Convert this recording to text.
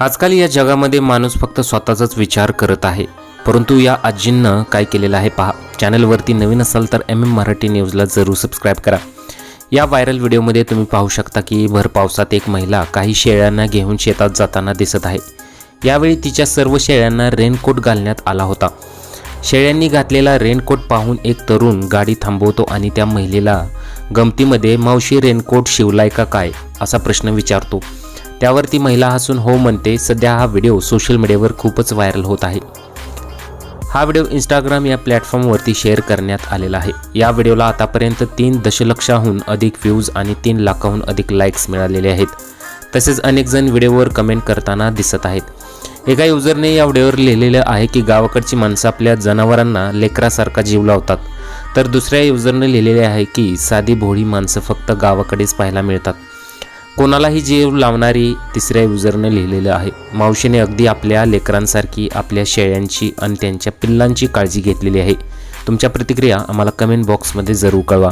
आजकाल या जगामध्ये माणूस फक्त स्वतःचाच विचार करत आहे. परंतु या आजींनं काय केलेलं आहे पहा. चॅनलवरती नवीन असाल तर एम एम मराठी न्यूजला जरूर सबस्क्राईब करा. या व्हायरल व्हिडिओमध्ये तुम्ही पाहू शकता की भर पावसात एक महिला काही शेळ्यांना घेऊन शेतात जाताना दिसत आहे. यावेळी तिच्या सर्व शेळ्यांना रेनकोट घालण्यात आला होता. शेळ्यांनी घातलेला रेनकोट पाहून एक तरुण गाडी थांबवतो आणि त्या महिलेला गमतीमध्ये मावशी रेनकोट शिवलाय का काय? असा प्रश्न विचारतो. त्यावर ती महिला हसून हो म्हणते सध्या हा व्हिडिओ सोशल मीडियावर खूपच व्हायरल होत आहे. हा व्हिडिओ इंस्टाग्राम या प्लॅटफॉर्मवरती शेअर करण्यात आलेला आहे. या व्हिडिओला आतापर्यंत तीन दशलक्षाहून अधिक व्ह्यूज आणि तीन लाखाहून अधिक लाईक्स मिळालेले आहेत. तसेच अनेक जण व्हिडिओवर कमेंट करताना दिसत आहेत. एका युजरने या व्हिडिओवर लिहिलेलं आहे की गावाकडची माणसं आपल्या जनावरांना लेकरासारखा जीव लावतात. तर दुसऱ्या युजरने लिहिलेले आहे की साधी भोळी माणसं फक्त गावाकडेच पाहायला मिळतात. कोणालाही जीव लावणारी तिसऱ्या युजरनं लिहिलेलं आहे. मावशीने अगदी आपल्या लेकरांसारखी आपल्या शेळ्यांची आणि त्यांच्या पिल्लांची काळजी घेतलेली आहे. तुमच्या प्रतिक्रिया आम्हाला कमेंट बॉक्समध्ये जरूर कळवा.